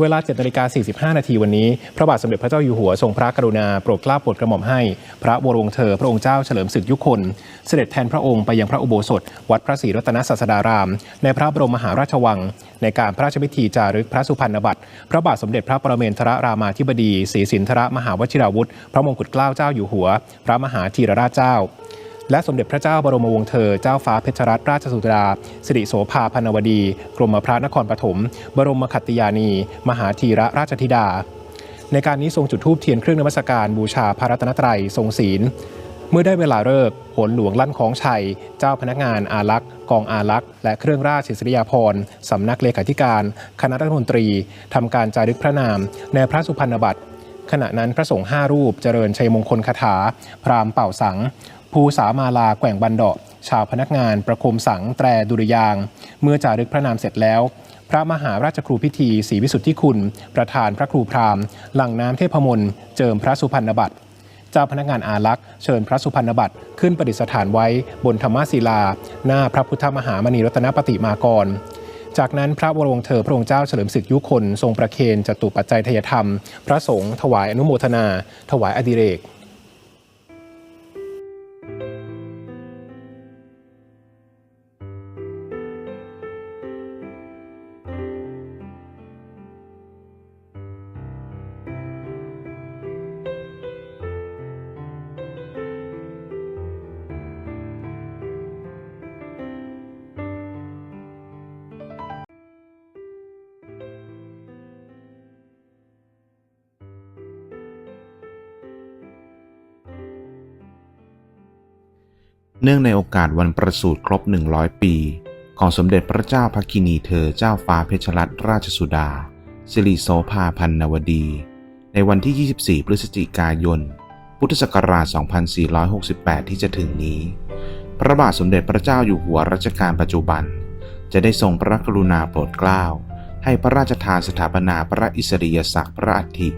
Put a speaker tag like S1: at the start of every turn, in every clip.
S1: เวลา7นาฬิกา45 นาทีวันนี้ พระบาทสมเด็จพระเจ้าอยู่หัวทรงพระกรุณาโปรดเกล้าโปรดกระหม่อมให้ พระวรวงศ์เธอ พระองค์เจ้าเฉลิมศึกยุคลเสด็จแทนพระองค์ไปยังพระอุโบสถ วัดพระศรีรัตนศาสดาราม ในพระบรมมหาราชวัง ในการพระราชพิธีจารึกพระสุพรรณบัตร พระบาทสมเด็จพระปรเมนทรรามาธิบดีศรีสินทรมหาวชิราวุธ พระมงกุฎเกล้าเจ้าอยู่หัว พระมหาธีรราชเจ้า และสมเด็จพระเจ้าบรมวงศ์เธอ เจ้าฟ้าเพชรรัตนราชสุดา สิริโสภาพันวดี กรมพระนครปฐม บรมขัตติยานี มหาธีระราชธิดา ในการนี้ทรงจุดธูปเทียนเครื่องนมัสการบูชาพระรัตนตรัยทรงศีล เมื่อได้เวลาเลิกโหนหลวงลั่นของชัย เจ้าพนักงานอารักษ์กองอารักษ์และเครื่องราชอิสริยาภรณ์สำนักเลขาธิการ คณะรัฐมนตรีทำการจารึกพระนาม ในพระสุพรรณบัตรขณะนั้นพระสงฆ์ห้ารูปเจริญชัยมงคลคาถา พรามเป่าสัง ภูสามาลาแกว่งบันดาชาวพนักงานประโคมสังแตรดุริยาง เมื่อจารึกพระนามเสร็จแล้ว พระมหาราชครูพิธีศรีวิสุทธิคุณ ประธานพระครูพราหมณ์ หลังน้ำเทพมนต์เจิมพระสุพรรณบัตรเจ้าพนักงานอารักษ์เชิญพระสุพรรณบัตรขึ้นประดิษฐานไว้บนธรรมศิลา หน้าพระพุทธมหามณีรัตนปฏิมากร จากนั้นพระวรวงเธอพระองค์เจ้าเฉลิมศึกยุคน ทรงประเคนจตุปัจจัยทยธรรม พระสงฆ์ถวายอนุโมทนา ถวายอดิเรก
S2: เนื่องในโอกาสวันประสูติครบ 100 ปี ของสมเด็จพระเจ้าพักินีเธอเจ้าฟ้าเพชรรัตนราชสุดา สิริโสภาพันนวดี ในวันที่ 24 พฤศจิกายน พุทธศักราช 2468 ที่จะถึงนี้ พระบาทสมเด็จพระเจ้าอยู่หัวรัชกาลปัจจุบัน จะได้ทรงพระกรุณาโปรดเกล้า ให้พระราชทานสถาปนาพระอิสริยศักดิ์พระอัฐิ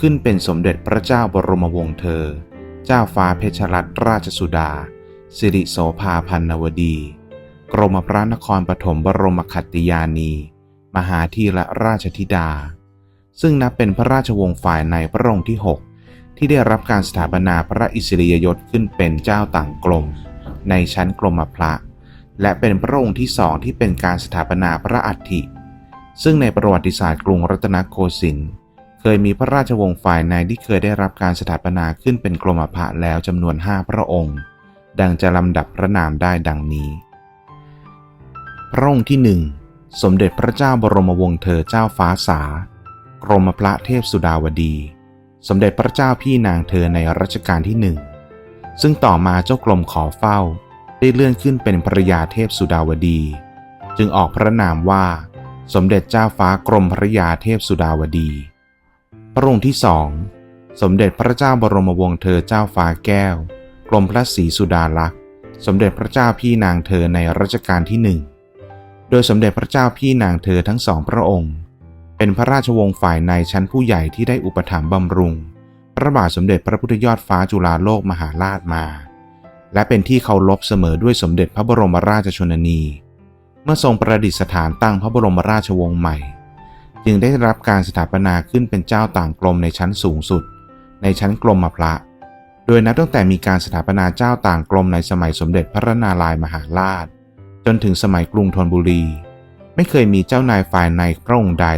S2: ขึ้นเป็นสมเด็จพระเจ้าบรมวงศ์เธอ เจ้าฟ้าเพชรรัตนราชสุดา สิริโสภาพันนวดี กรมพระนครปฐมบรมขัตติยานี มหาธีระราชธิดา ซึ่งนับเป็นพระราชวงศ์ฝ่ายในพระองค์ที่ 6 ที่ได้รับการสถาปนาพระอิสริยยศขึ้นเป็นเจ้าต่างกรมในชั้นกรมพระ และเป็นพระองค์ที่สองที่เป็นการสถาปนาพระอัฐิ ซึ่งในประวัติศาสตร์กรุงรัตนโกสินทร์เคยมีพระราชวงศ์ฝ่ายในที่เคยได้รับการสถาปนาขึ้นเป็นกรมพระแล้วจำนวน5พระองค์ ดังจะลำดับพระนามได้ดังนี้ พระองค์ที่หนึ่งสมเด็จพระเจ้าบรมวงศ์เธอเจ้าฟ้าสากรมพระเทพสุดาวดี สมเด็จพระเจ้าพี่นางเธอในรัชกาลที่หนึ่งซึ่งต่อมาเจ้ากรมขอเฝ้า ได้เลื่อนขึ้นเป็นภรยาเทพสุดาวดี จึงออกพระนามว่า สมเด็จเจ้าฟ้ากรมพระยาเทพสุดาวดี พระองค์ที่สองสมเด็จพระเจ้าบรมวงศ์เธอเจ้าฟ้าแก้ว รมพระศรีสุดาลักษณ์ สมเด็จพระเจ้าพี่นางเธอในรัชกาลที่หนึ่ง โดยสมเด็จพระเจ้าพี่นางเธอทั้งสองพระองค์ เป็นพระราชวงศ์ฝ่ายในชั้นผู้ใหญ่ที่ได้อุปถัมภ์บำรุง พระบาทสมเด็จพระพุทธยอดฟ้าจุฬาโลกมหาราชมา และเป็นที่เคารพเสมอด้วยสมเด็จพระบรมราชชนนี เมื่อทรงประดิษฐานตั้งพระบรมราชวงศ์ใหม่ จึงได้รับการสถาปนาขึ้นเป็นเจ้าต่างกรมในชั้นสูงสุด ในชั้นกรมพระ โดยนับตั้งแต่มีการสถาปนาเจ้าต่างกรมในสมัยสมเด็จพระนารายมหาราช จนถึงสมัยกรุงธนบุรี ไม่เคยมีเจ้านายฝ่ายในพระองค์ใด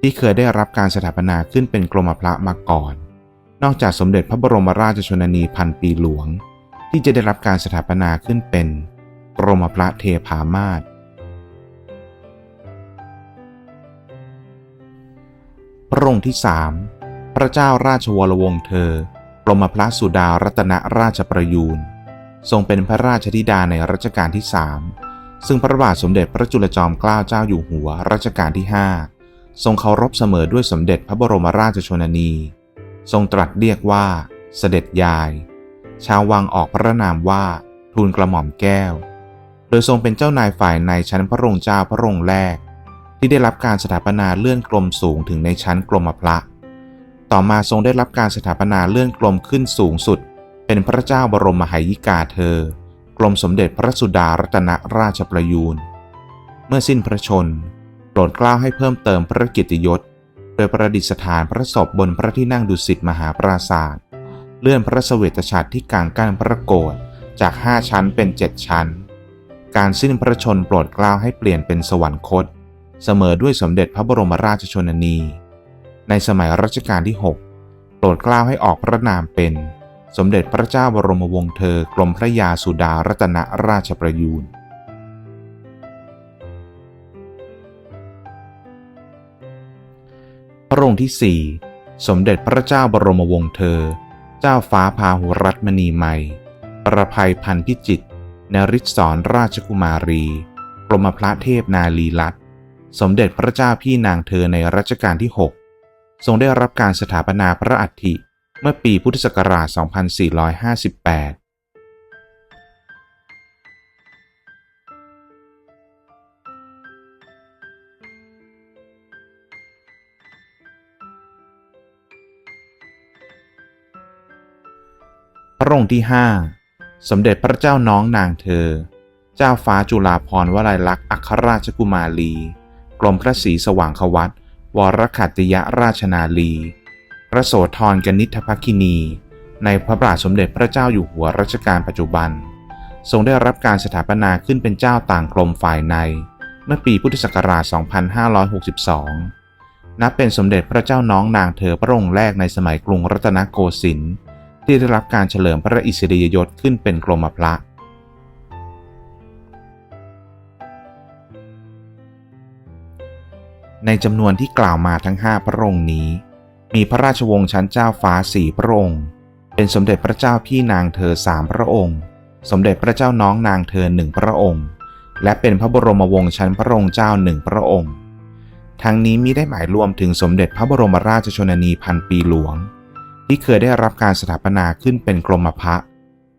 S2: ที่เคยได้รับการสถาปนาขึ้นเป็นกรมพระมาก่อน นอกจากสมเด็จพระบรมราชชนนีพันปีหลวง ที่จะได้รับการสถาปนาขึ้นเป็นกรมพระเทพามาศพระองค์ที่สามพระเจ้าราชวรวงศ์เธอ รมพระสุดารัตนราชประยูนทรงเป็นพระราชธิดาในรัชกาลที่สามซึ่งพระบาทสมเด็จพระจุลจอมเกล้าเจ้าอยู่หัวรัชกาลที่ห้าทรงเคารพเสมอด้วยสมเด็จพระบรมราชชนนี ทรงตรัสเรียกว่าเสด็จยาย ชาววังออกพระนามว่าทูลกระหม่อมแก้ว โดยทรงเป็นเจ้านายฝ่ายในชั้นพระองค์เจ้าพระองค์แรก ที่ได้รับการสถาปนาเลื่อนกรมสูงถึงในชั้นกรมพระ ต่อมาทรงได้รับการสถาปนาเลื่อนกรมขึ้นสูงสุด เป็นพระเจ้าบรมมหายิกาเธอ กรมสมเด็จพระสุดารัตนราชประยูน เมื่อสิ้นพระชน โปรดเกล้าให้เพิ่มเติมพระกียรติยศ โดยประดิษฐานพระศพบนพระที่นั่งดุสิตมหาปราศาสตร์เลื่อนพระเสวตฉัตรที่กลางกั้นพระโกศจาก 5 ชั้นเป็น 7 ชั้น การสิ้นพระชนโปรดเกล้าให้เปลี่ยนเป็นสวรรคต เสมอด้วยสมเด็จพระบรมราชชนนี ในสมัยรัชกาลที่ 6 โปรดเกล้าให้ออกพระนามเป็น สมเด็จพระเจ้าบรมวงศ์เธอกรมพระยาสุดารัตนราชประยูนพระองค์ที่ 4 สมเด็จพระเจ้าบรมวงศ์เธอ เจ้าฟ้าพาหุรัตมณีใหม่ประภัยพันพิจิตนริศรราชกุมารีกรมพระเทพนาลีลัตสมเด็จพระเจ้าพี่นางเธอในรัชกาลที่ 6 ทรงได้รับการสถาปนาพระอัฐิเมื่อปีพุทธศักราช 2458พระองค์ที่ 5 สมเด็จพระเจ้าน้องนางเธอ เจ้าฟ้าจุฬาภรณ์วลัยลักษณ์อัครราชกุมารี กรมพระศรีสว่างควัต วรขัตยราชนาลี พระโสธรกนิษฐภคินี ในพระบาทสมเด็จพระเจ้าอยู่หัวรัชกาลปัจจุบัน ทรงได้รับการสถาปนาขึ้นเป็นเจ้าต่างกรมฝ่ายใน เมื่อปีพุทธศักราช 2562 นับเป็นสมเด็จพระเจ้าน้องนางเธอพระองค์แรกในสมัยกรุงรัตนโกสินทร์ที่ได้รับการเฉลิมพระอิสริยยศขึ้นเป็นกรมพระ ในจำนวนที่กล่าวมาทั้ง 5 พระองค์นี้ มีพระราชวงศ์ชั้นเจ้าฟ้าสี่พระองค์ เป็นสมเด็จพระเจ้าพี่นางเธอสามพระองค์ สมเด็จพระเจ้าน้องนางเธอหนึ่งพระองค์ และเป็นพระบรมวงศ์ชั้นพระองค์เจ้าหนึ่งพระองค์ ทั้งนี้มิได้หมายรวมถึงสมเด็จพระบรมราชชนนีพันปีหลวง ที่เคยได้รับการสถาปนาขึ้นเป็นกรมพระ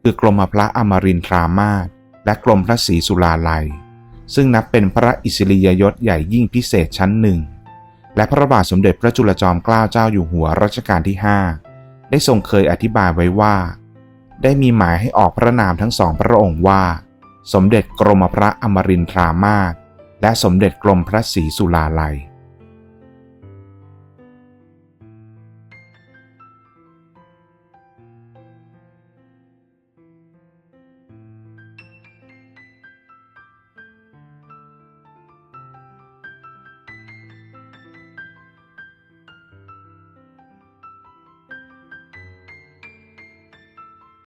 S2: คือกรมพระอมรินทรามาศและกรมพระศรีสุราลัย ซึ่งนับเป็นพระอิสริยยศใหญ่ยิ่งพิเศษชั้นหนึ่ง และพระบาทสมเด็จพระจุลจอมเกล้าเจ้าอยู่หัวรัชกาลที่ 5 ได้ทรงเคยอธิบายไว้ว่า ได้มีหมายให้ออกพระนามทั้งสองพระองค์ว่า สมเด็จกรมพระอมรินทรามาศและสมเด็จกรมพระศรีสุลาลัย